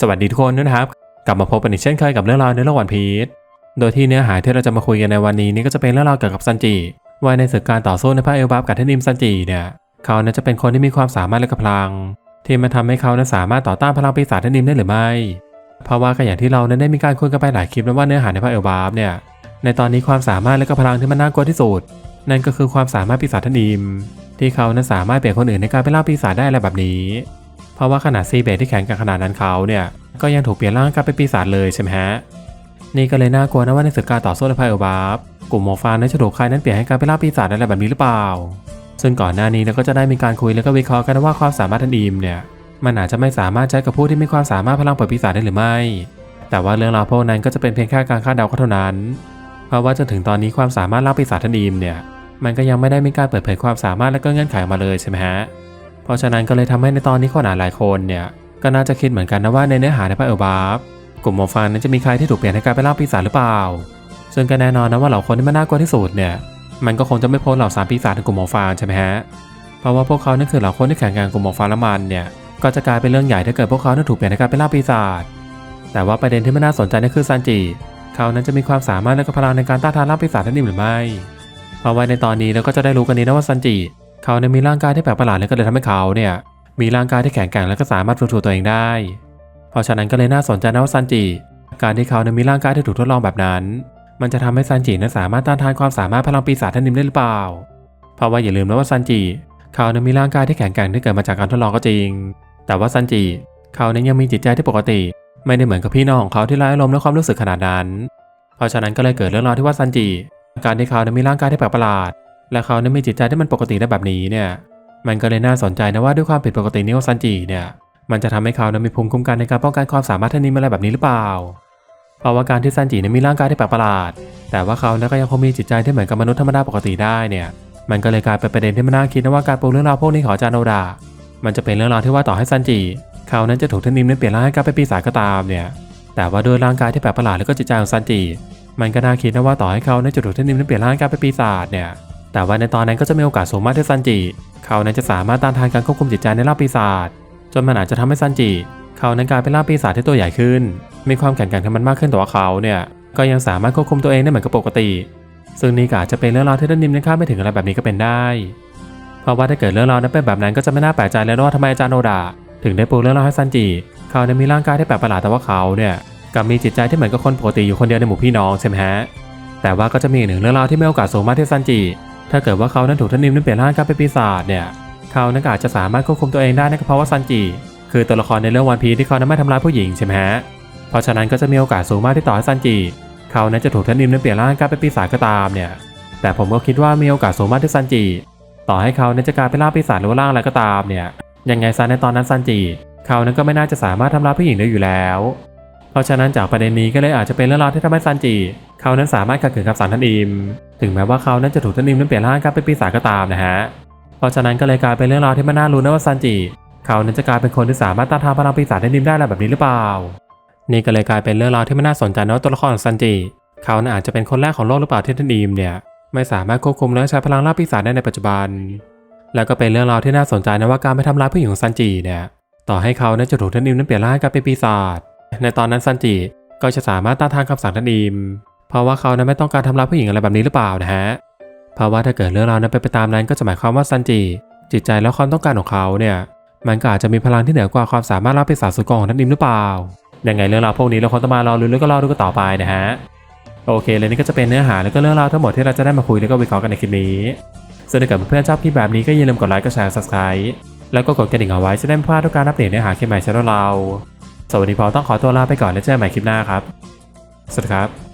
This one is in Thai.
สวัสดีทุกคนด้วยนะครับ กลับมาพบกันอีกเช่นเคยกับเรื่องราวในโลกวันพีชโดยที่เนื้อหาที่เราจะมาคุยกันในวันนี้นี่ก็จะเป็นเรื่องราวเกี่ยวกับซันจิว่าในศึกการต่อสู้ในภาคเอลบัฟกับเทนิมซันจิเนี่ยเขานั้นจะเป็นคนที่มีความสามารถและกพลัง ที่มันทำให้เขานั้นสามารถต่อต้านพลังปีศาจเทนิมได้หรือไม่ เพราะว่าก็อย่างที่เรานั้นได้มีการคุยกันไปหลายคลิปแล้วว่าเนื้อหาในภาคเอลบัฟเนี่ยในตอนนี้ความสามารถและกพลังที่มันน่ากลัวที่สุด นั่นก็คือความสามารถปีศาจเทนนิมที่เขานั้นสามารถเปลี่ยนคนอื่นในการเป็นล่าปีศาจได้อะไรแบบนี้ เพราะว่าขนาดซีเบทที่แข็งกับขนาดนั้นเขาเนี่ย ก็ยังถูกเปลี่ยนร่างกลายเป็นปีศาจเลยใช่ไหมฮะ นี่ก็เลยน่ากลัวนะว่าในศึกการต่อสู้ในไพ่เอบาฟกลุ่มหมฟานนั้นจะถูกใครนั้นเปลี่ยนให้กลายเป็นล่าปีศาจอะไรแบบนี้หรือเปล่า ซึ่งก่อนหน้านี้เราก็จะได้มีการคุยแล้วก็วิเคราะห์กันว่าความสามารถทันดีมเนี่ย มันอาจจะไม่สามารถใช้กับผู้ที่มีความสามารถพลังปล่อยปีศาจได้หรือไม่ แต่ว่าเรื่องราวพวกนั้นก็จะเป็นเพียงแค่การคาดเดาเท่านั้น เพราะว่าจนถึงตอนนี้ความสามารถล่าปีศาจทันดีมเนี่ย มันก็ยังไม่ได้มีการเปิดเผยความสามารถและก็เงื่อนไขออกมาเลยใช่ไหมฮะ ราะฉะนั้นก็เลยทำให้ในตอนนี้คนอ่านหลายคนเนี่ย ก็น่าจะคิดเหมือนกันนะว่าในเนื้อหาในพระเอลบาฟกลุ่มหมอฟันนั้นจะมีใครที่ถูกเปลี่ยนให้กลายเป็นล่าปีศาจหรือเปล่า ซึ่งก็แน่นอนนะว่าเหล่าคนที่มันน่ากลัวที่สุดเนี่ย มันก็คงจะไม่พ้นเหล่าสามปีศาจในกลุ่มหมอฟานใช่ไหมฮะ เพราะว่าพวกเขานั่นคือเหล่าคนที่แข่งกันกลุ่มหมอฟานละมันเนี่ย ก็จะกลายเป็นเรื่องใหญ่ถ้าเกิดพวกเขาถูกเปลี่ยนให้กลายเป็นล่าปีศาจ แต่ว่าประเด็นที่ไม่น่าสนใจนั่นคือซันจิ เขานั้นจะมีความสามารถและก็พลังในการต้านทานล่าปีศาจนั่นหรือไม่ เพราะว่าในตอนนี้เราก็จะได้รู้กันนี้นะว่าซันจิ เขาเนี่ยมีร่างกายที่แปลกประหลาดและก็เลยทำให้เขาเนี่ยมีร่างกายที่แข็งแกร่งและก็สามารถฟื้นฟูตัวเองได้ เพราะฉะนั้นก็เลยน่าสนใจนะว่าซันจิ การที่เขาเนี่ยมีร่างกายที่ถูกทดลองแบบนั้น มันจะทำให้ซันจินั้นสามารถต้านทานความสามารถพลังปีศาจท่านนิมได้หรือเปล่า เพราะว่าอย่าลืมนะว่าซันจิเขาเนี่ยมีร่างกายที่แข็งแกร่งที่เกิดมาจากการทดลองก็จริง แต่ว่าซันจิเขาเนี่ยยังมีจิตใจที่ปกติ ไม่ได้เหมือนกับพี่น้องของเขาที่ไร้อารมณ์และความรู้สึกขนาดนั้น เพราะฉะนั้นก็เลยเกิดเรื่องราวที่ว่าซันจิ การที่เขาเนี่ยมีร่างกายที่แปลกประหลาด และเขาเนี่ยมีจิตใจที่มันปกติได้แบบนี้เนี่ย มันก็เลยน่าสนใจนะว่าด้วยความผิดปกตินี้ของซันจิเนี่ย มันจะทำให้เขานั้นมีภูมิคุ้มกันในการป้องกันความสามารถท่านี้อะไรแบบนี้หรือเปล่า เพราะว่าการที่ซันจินั้นมีร่างกายที่แปลกประหลาด แต่ว่าเขานั้นก็ยังคงมีจิตใจที่เหมือนกับมนุษย์ธรรมดาปกติได้เนี่ย มันก็เลยกลายเป็นประเด็นที่มันน่าคิดนะว่าการปูเรื่องราวพวกนี้ของจารย์โนดา มันจะเป็นเรื่องราวที่ว่าต่อให้ซันจิเขานั้นจะถูกท่านิมนั้นเปลี่ยนร่างให้กลายเป็นปีศาจก็ตามเนี่ย แต่ว่าด้วยร่างกายที่แปลกประหลาดและก็จิตใจของซันจิมันก็น่าคิดนะว่าต่อให้เขานั้นจะถูกท่านิมนั้นเปลี่ยนร่างให้กลายเป็นปีศาจเนี่ย แต่ว่าในตอนนั้นก็จะมีโอกาสสูงมากที่ซันจิ เขานั้นจะสามารถต้านทานการควบคุมจิตใจในร่างปีศาจจนมันอาจจะทำให้ซันจิ เขานั้นกลายเป็นร่างปีศาจที่ตัวใหญ่ขึ้น มีความแข็งแกร่งของมันมากขึ้นแต่ว่าเขาเนี่ยก็ยังสามารถควบคุมตัวเองได้เหมือนกับปกติ ซึ่งนี่ก็อาจจะเป็นเรื่องราวที่ท่านนิมนั้นคาดไม่ถึงอะไรแบบนี้ก็เป็นได้ เพราะว่าถ้าเกิดเรื่องราวนั้นเป็นแบบนั้นก็จะไม่น่าแปลกใจเลยว่าทำไมอาจารย์โนดาถึงได้ปูเรื่องราวให้ซันจิ เขาเนี่ยมีร่างกายที่แปลกประหลาดแต่ว่าเขาเนี่ยกับมีจิตใจที่เหมือนกับคนปกติอยู่คนเดียวในหมู่พี่น้องใช่ไหมฮะแต่ว่าก็จะมีอีกหนึ่งเรื่องราวที่มีโอกาสสูงมากที่ซันจิ ถ้าเกิดว่าเขานั้นถูกท่านนิมนั้นเปลี่ยนร่างกลายเป็นปีศาจเนี่ย เขานั้นอาจจะสามารถควบคุมตัวเองได้นั่นก็เพราะว่าซันจิคือตัวละครในเรื่องวันพีที่เขานั้นไม่ทำร้ายผู้หญิงใช่ไหมฮะ เพราะฉะนั้นก็จะมีโอกาสสูงมากที่ต่อให้ซันจิเขานั้นจะถูกท่านนิมนั้นเปลี่ยนร่างกลายเป็นปีศาจก็ตามเนี่ย แต่ผมก็คิดว่ามีโอกาสสูงมากที่ซันจิ ต่อให้เขานั้นจะกลายเป็นร่างปีศาจหรือว่าร่างอะไรก็ตามเนี่ย ยังไงซะในตอนนั้นซันจิเขานั้นก็ไม่น่าจะสามารถทำร้ายผู้หญิงได้อยู่แล้ว เพราะฉะนั้นจากประเด็นนี้ก็เลยอาจจะเป็นเรื่องราวที่ทำให้ซันจิ เขานั้นสามารถขัดขืนคำสั่งท่านอิม ถึงแม้ว่าเขานั้นจะถูกท่านอิมนั้นเปลี่ยนร่างกลายเป็นปีศาจก็ตามนะฮะ เพราะฉะนั้นก็เลยกลายเป็นเรื่องราวที่ไม่น่ารู้นะว่าซันจิ เขานั้นจะกลายเป็นคนที่สามารถต้านทานพลังปีศาจท่านอิมได้อะไรแบบนี้หรือเปล่า นี่ก็เลยกลายเป็นเรื่องราวที่ไม่น่าสนใจนะว่าตัวละครของซันจิ เขานั้นอาจจะเป็นคนแรกของโลกหรือเปล่าที่ท่านอิมเนี่ยไม่สามารถควบคุมและใช้พลังล่าปีศาจได้ในปัจจุบัน แล้วก็เป็นเรื่องราวที่น่าสนใจนะว่าการไปทำร้ายผู้หญิงของซันจิเนี่ย ต่อให้เขานั้นจะถูกท่านอิมนั้นเปลี่ยนร่างกายเป็นปีศาจ ในตอนนั้นซันจิก็จะสามารถต้านทานคำสั่งท่านอิม เพราะว่าเขานั้นไม่ต้องการทำร้ายผู้หญิงอะไรแบบนี้หรือเปล่านะฮะเพราะว่าถ้าเกิดเรื่องราวนั้นเป็นไปตามนั้นก็จะหมายความว่าซันจิจิตใจและความต้องการของเขาเนี่ยมันก็อาจจะมีพลังที่เหนือกว่าความสามารถรับปีศาสุดกองของท่านอิมหรือเปล่ายังไงเรื่องราวพวกนี้เราคงต้องมารอลุ้แล้วก็รอดูกันต่อไปนะฮะโอเคเลยนี่ก็จะเป็นเนื้อหาแล้วก็เรื่องราวทั้งหมดที่เราจะได้มาคุยแล้วก็วิเคราะห์กันในคลิปนี้ส่วนถ้าเกิดเพื่อนๆชอบคลิปแบบนี้ก็อย่าลืมกดไลค์กดแชร์ subscribe แล้วก็กดกระดิ่งเอาไว้จะได้ไม่พลาดทุกการอัปเดตเนื้อหาคลิปใหม่ช่องเราสวัสดีพอต้องขอตัวลาไปก่อนแล้วเจอกันใหม่คลิปหน้าครับสวัสดีครับ